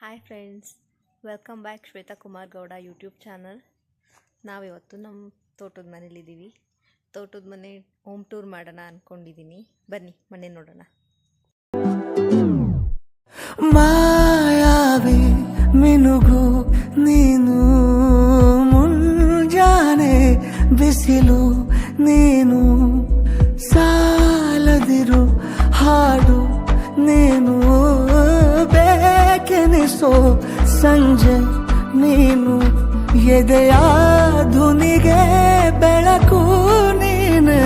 Hi friends, welcome back Shweta Kumar Gowda YouTube channel. ನಾವಿವತ್ತು ನಮ್ಮ ತೋಟದ ಮನೇಲಿದ್ದೀವಿ. ತೋಟದ ಮನೆ ಹೋಮ್ ಟೂರ್ ಮಾಡೋಣ ಅಂದ್ಕೊಂಡಿದ್ದೀನಿ ಬನ್ನಿ, ಮನೆ ನೋಡೋಣ. ಮಾಯಾವಿ ಮಿನುಗು ನೀನು ಮುಂಜಾನೆ ಬಿಸಿಲು ನೀನು. ಬೇಕೆನಿಸೋ ಸಂಜೆ ನೀನು ಎದೆಯ ಧುನಿಗೆ ಬೆಳಕು ನೀನು.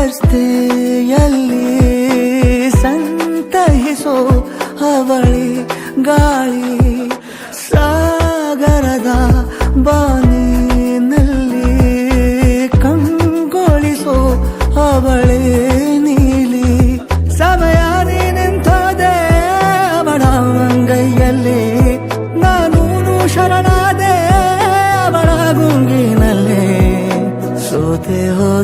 ರಸ್ತೆಯಲ್ಲಿ ಸಂತಹಿಸೋ ಅವಳಿ ಗಾಳಿ ಸಾಗರದ ಬಾನಿನಲ್ಲಿ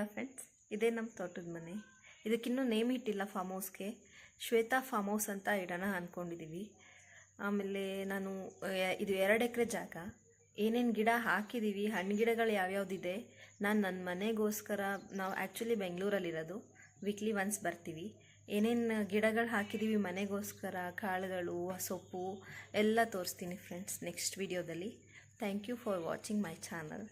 ನೋಡೋದ್ರಲ್ಲ ಫ್ರೆಂಡ್ಸ್ ಇದೇ ನಮ್ಮ ತೋಟದ ಮನೆ. ಇದಕ್ಕಿನ್ನೂ ನೇಮ್ ಇಟ್ಟಿಲ್ಲ ಫಾರ್ಮ್ ಹೌಸ್ಗೆ ಶ್ವೇತಾ ಫಾರ್ಮ್ ಹೌಸ್ ಅಂತ ಇಡೋಣ ಅಂದ್ಕೊಂಡಿದ್ದೀವಿ ಆಮೇಲೆ ನಾನು ಇದು ಎರಡು ಎಕರೆ ಜಾಗ. ಏನೇನು ಗಿಡ ಹಾಕಿದ್ದೀವಿ ಹಣ್ಣು ಗಿಡಗಳು ಯಾವ್ಯಾವ್ದಿದೆ, ನಾನು ನನ್ನ ಮನೆಗೋಸ್ಕರ ನಾವು ಆ್ಯಕ್ಚುಲಿ ಬೆಂಗಳೂರಲ್ಲಿರೋದು. ವೀಕ್ಲಿ ಒನ್ಸ್ ಬರ್ತೀವಿ. ಏನೇನು ಗಿಡಗಳು ಹಾಕಿದ್ದೀವಿ ಮನೆಗೋಸ್ಕರ, ಕಾಳುಗಳು, ಸೊಪ್ಪು, ಎಲ್ಲ ತೋರಿಸ್ತೀನಿ ಫ್ರೆಂಡ್ಸ್ ನೆಕ್ಸ್ಟ್ ವಿಡಿಯೋದಲ್ಲಿ thank you for watching my channel